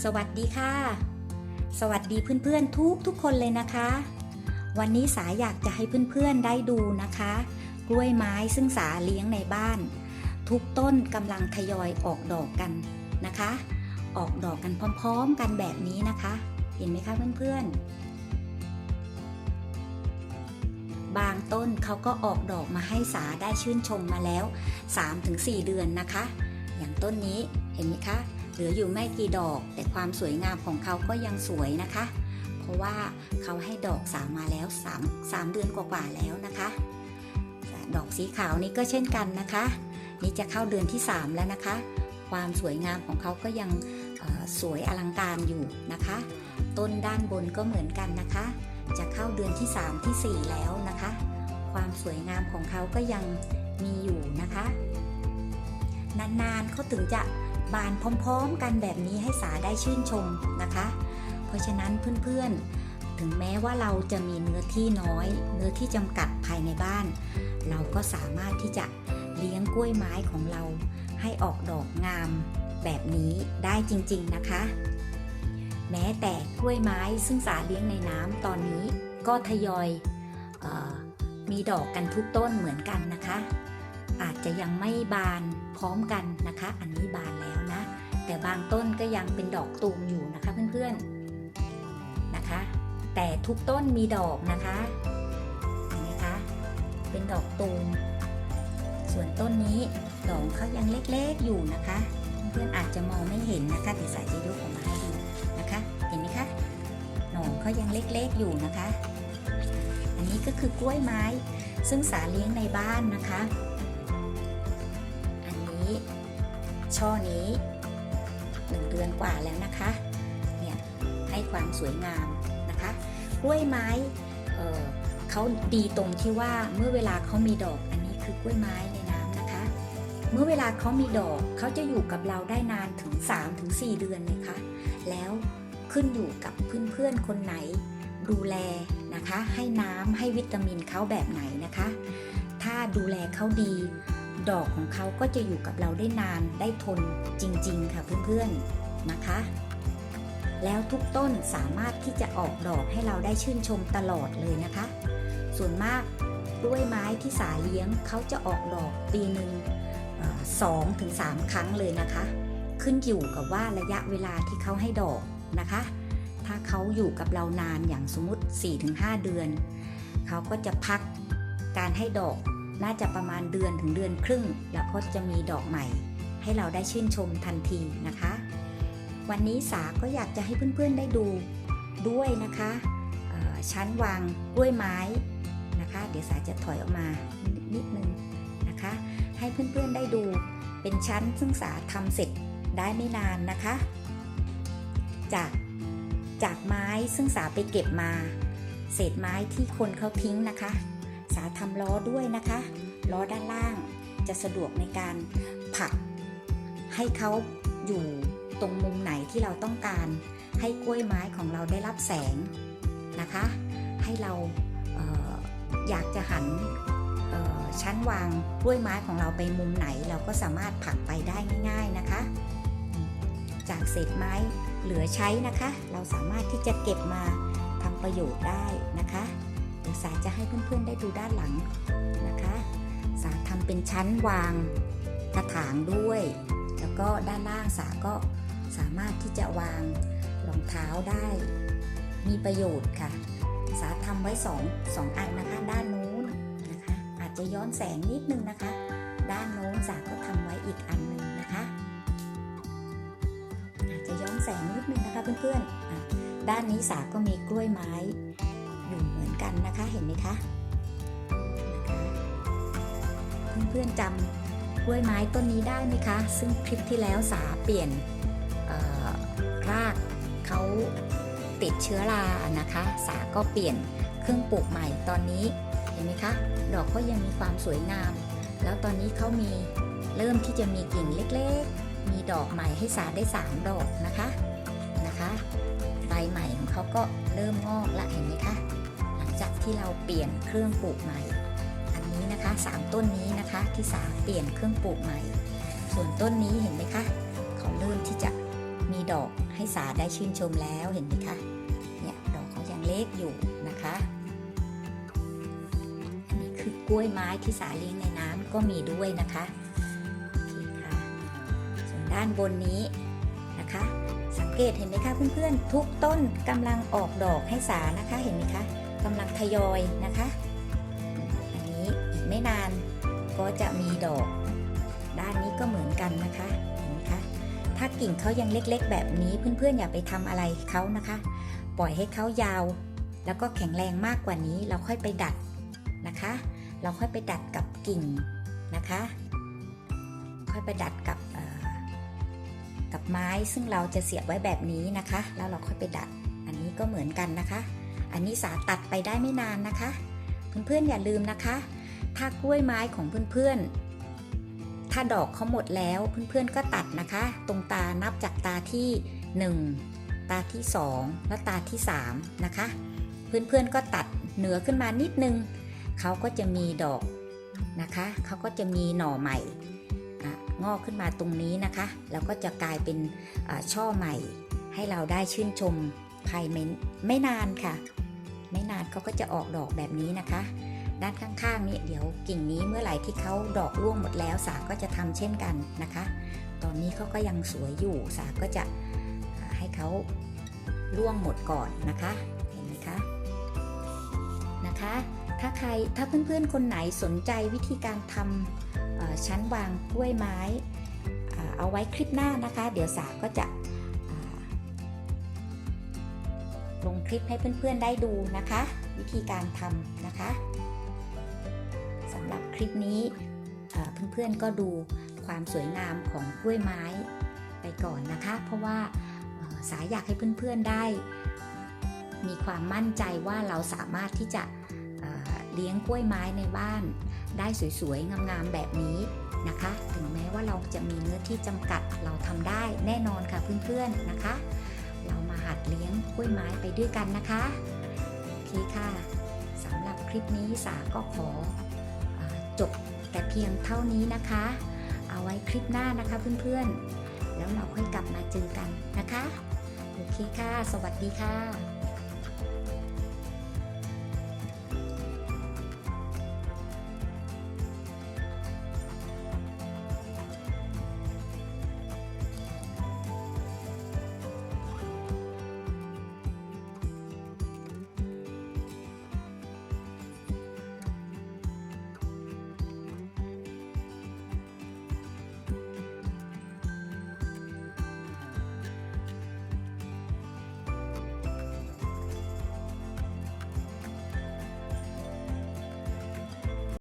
สวัสดีค่ะ สวัสดีเพื่อนๆทุกทุกๆคนเลยนะคะ วันนี้สาอยากจะให้เพื่อนๆได้ดูนะคะ กล้วยไม้ซึ่งสาเลี้ยงในบ้าน ทุกต้นกำลังทยอยออกดอกกันนะคะ ออกดอกกันพร้อมๆ กันแบบนี้นะคะ เห็นไหมคะเพื่อนๆ บางต้นเขาก็ออกดอกมาให้สาได้ชื่นชมมาแล้ว 3-4 เดือนนะคะ อย่างต้นนี้เห็นไหมคะ ลืออยู่ไม่กี่ดอก แต่ความสวยงามของเขาก็ยังสวยนะคะ เพราะว่าเขาให้ดอกสามมาแล้ว3 3เดือนกว่าๆแล้วนะคะ ดอกสีขาวนี้ก็เช่นกันนะคะ นี่จะเข้าเดือนที่ 3 แล้วนะคะ ความสวยงามของเขาก็ยังสวยอลังการอยู่นะคะ ต้นด้านบนก็เหมือนกันนะคะ จะเข้าเดือนที่ 3 ที่ 4 แล้วนะคะ ความสวยงามของเขาก็ยังมีอยู่นะคะ นานๆเขาถึงจะ บานพร้อมๆ กันแบบนี้ให้สาได้ชื่นชมนะคะ เพราะฉะนั้นเพื่อนๆ ถึงแม้ว่าเราจะมีเนื้อที่น้อย เนื้อที่จำกัดภายในบ้าน เราก็สามารถที่จะเลี้ยงกล้วยไม้ของเรา ให้ออกดอกงามแบบนี้ได้จริงๆนะคะ แม้แต่กล้วยไม้ซึ่งสาเลี้ยงในน้ำตอนนี้ก็ทยอยออมีดอกกันทุกต้นเหมือนกันนะคะ อาจจะยังไม่บาน ร้อมกันนะคะ อันนี้บานแล้วนะ แต่บางต้นก็ยังเป็นดอกตูมอยู่นะคะเพื่อนๆนะคะ แต่ทุกต้นมีดอกนะคะเห็นไหมคะเป็นดอกตูมส่วนต้นนี้ดอกเขายังเล็กๆอยู่นะคะ เพื่อนๆอาจจะมองไม่เห็นนะคะเดี๋ยวสายจะยกออกมาให้ดูนะคะ เห็นไหมคะหนองเขายังเล็กๆอยู่นะคะ อันนี้ก็คือกล้วยไม้ ซึ่งสาเลี้ยงในบ้านนะคะ ช่อนี้หนึ่งเดือนกว่าแล้วนะคะเนี่ยให้ความสวยงามนะคะกล้วยไม้เเขาดีตรงที่ว่าเมื่อเวลาเขามีดอกอันนี้คือกล้วยไม้ในน้ำนะคะ เมื่อเวลาเขามีดอกเขาจะอยู่กับเราได้นานถึง 3-4 เดือนเลยค่ะแล้วขึ้นอยู่กับเพื่อนๆคนไหน ดูแลนะคะ ให้น้ำให้วิตามินเขาแบบไหนนะคะ ถ้าดูแลเขาดี ดอกของเขาก็จะอยู่กับเราได้นานได้ทนจริงๆ ค่ะเพื่อนๆนะคะ แล้วทุกต้นสามารถที่จะออกดอกให้เราได้ชื่นชมตลอดเลยนะคะ ส่วนมากกล้วยไม้ที่สาเลี้ยงเขาจะออกดอกปีหนึ่งสองถึงสามครั้งเลยนะคะ ขึ้นอยู่กับว่าระยะเวลาที่เขาให้ดอกนะคะ ถ้าเขาอยู่กับเรานานอย่างสมมติ 4-5 เดือน เขาก็จะพักการให้ดอก น่าจะประมาณเดือนถึงเดือนครึ่ง แล้วก็จะมีดอกใหม่ ให้เราได้ชื่นชมทันทีนะคะ วันนี้สาก็อยากจะให้เพื่อนๆได้ดูด้วยนะคะชั้นวางกล้วยไม้นะคะ เดี๋ยวสาจะถอยออกมานิดนึงนะคะ ให้เพื่อนๆได้ดูเป็นชั้นซึ่งสาทำเสร็จได้ไม่นานนะคะ จากจากไม้ซึ่งสาไปเก็บมา เศษไม้ที่คนเขาทิ้งนะคะ สาทำล้อด้วยนะคะ ล้อด้านล่างจะสะดวกในการผัก ให้เขาอยู่ตรงมุมไหนที่เราต้องการ ให้กล้วยไม้ของเราได้รับแสงนะคะ ให้เราเอออยากจะหันชั้นวางกล้วยไม้ของเราไปมุมไหน เราก็สามารถผักไปได้ง่าย ๆนะคะ จากเศษไม้เหลือใช้นะคะ เราสามารถที่จะเก็บมาทำประโยชน์ได้นะคะ เดี๋ยวสาจะให้เพื่อนๆได้ดูด้านหลังนะคะ สาทำเป็นชั้นวางกระถางด้วย แล้วก็ด้านล่างสาก็สามารถที่จะวางรองเท้าได้ มีประโยชน์ค่ะ สาทำไว้สองสองอันนะคะ ด้านนู้นนะคะ อาจจะย้อนแสงนิดนึงนะคะ ด้านโน้นสาก็ทำไว้อีกอันหนึ่งนะคะ อาจจะย้อนแสงนิดนึงนะคะเพื่อนๆด้านนี้สาก็มีกล้วยไม้ อยู่เหมือนกันนะคะเห็นไหมคะเพื่อนๆจำกล้วยไม้ต้นนี้ได้ไหมคะ ซึ่งคลิปที่แล้วสาเปลี่ยนรากเขาติดเชื้อรานะคะ สาก็เปลี่ยนเครื่องปลูกใหม่ตอนนี้เห็นไหมคะ ดอกก็ยังมีความสวยงาม แล้วตอนนี้เขามีเริ่มที่จะมีกิ่งเล็กๆ มีดอกใหม่ให้สาได้ 3 ดอกนะคะนะคะใบใหม่ของเขาก็เริ่มงอกละเห็นไหมคะหลังจาก ที่เราเปลี่ยนเครื่องปลูกใหม่ อันนี้นะคะ 3 ต้นนี้นะคะที่สาเปลี่ยนเครื่องปลูกใหม่ ส่วนต้นนี้เห็นไหมคะเขาเริ่มที่จะมีดอกให้สาได้ชื่นชมแล้วเห็นไหมคะเนี่ยดอกเขายังเล็กอยู่นะคะ อันนี้คือกล้วยไม้ที่สาเลี้ยงในน้ำก็มีด้วยนะคะโอเคค่ะส่วนด้านบนนี้นะคะ สังเกตเห็นไหมคะเพื่อนๆทุกต้นกำลังออกดอกให้สานะคะเห็นไหมคะ ยอยนะคะ อันนี้อีกไม่นานก็จะมีดอก ด้านนี้ก็เหมือนกันนะคะเห็นไหมคะ ถ้ากิ่งเขายังเล็กๆ แบบนี้เพื่อนๆอย่าไปทำอะไรเขานะคะ ปล่อยให้เขายาว แล้วก็แข็งแรงมากกว่านี้เราค่อยไปดัดนะคะ เราค่อยไปดัดกับกิ่งนะคะ ค่อยไปดัดกับกับไม้ซึ่งเราจะเสียบไว้แบบนี้นะคะ แล้วเราค่อยไปดัด อันนี้ก็เหมือนกันนะคะ อันนี้สาตัดไปได้ไม่นานนะคะ เพื่อนๆอย่าลืมนะคะ ถ้ากล้วยไม้ของเพื่อนๆ ถ้าดอกเขาหมดแล้วเพื่อนๆก็ตัดนะคะ ตรงตานับจากตาที่ 1 ตาที่ 2 และตาที่ 3 นะคะ เพื่อนๆก็ตัดเหนือขึ้นมานิดนึงเขาก็จะมีดอกนะคะเขาก็จะมีหน่อใหม่งอกขึ้นมาตรงนี้นะคะ แล้วก็จะกลายเป็นช่อใหม่ ให้เราได้ชื่นชมภายในไม่นานค่ะ ไม่นานเขาก็จะออกดอกแบบนี้นะคะ ด้านข้างๆนี่เดี๋ยวกิ่งนี้เมื่อไหร่ที่เขาดอกร่วงหมดแล้วสาก็จะทำเช่นกันนะคะ ตอนนี้เขาก็ยังสวยอยู่สาก็จะให้เขาร่วงหมดก่อนนะคะเห็นไหมคะนะคะ ถ้าใครถ้าเพื่อนๆคนไหนสนใจวิธีการทำชั้นวางกล้วยไม้เอาไว้คลิปหน้านะคะ เดี๋ยวสาก็จะ ลงคลิปให้เพื่อนๆได้ดูนะคะ วิธีการทำนะคะสำหรับคลิปนี้เพื่อนๆก็ดูความสวยงามของกล้วยไม้ไปก่อนนะคะ เพราะว่าสายอยากให้เพื่อนๆได้ มีความมั่นใจว่าเราสามารถที่จะเลี้ยงกล้วยไม้ในบ้านได้สวยๆ งามๆ แบบนี้นะคะ ถึงแม้ว่าเราจะมีเนื้อที่จำกัดเราทำได้แน่นอนค่ะเพื่อนๆ นะคะ หัดเลี้ยงกล้วยไม้ไปด้วยกันนะคะ โอเคค่ะสำหรับคลิปนี้สาก็ขออจบแต่เพียงเท่านี้นะคะ เอาไว้คลิปหน้านะคะเพื่อนๆ แล้วเราค่อยกลับมาเจอกันนะคะ โอเคค่ะ สวัสดีค่ะ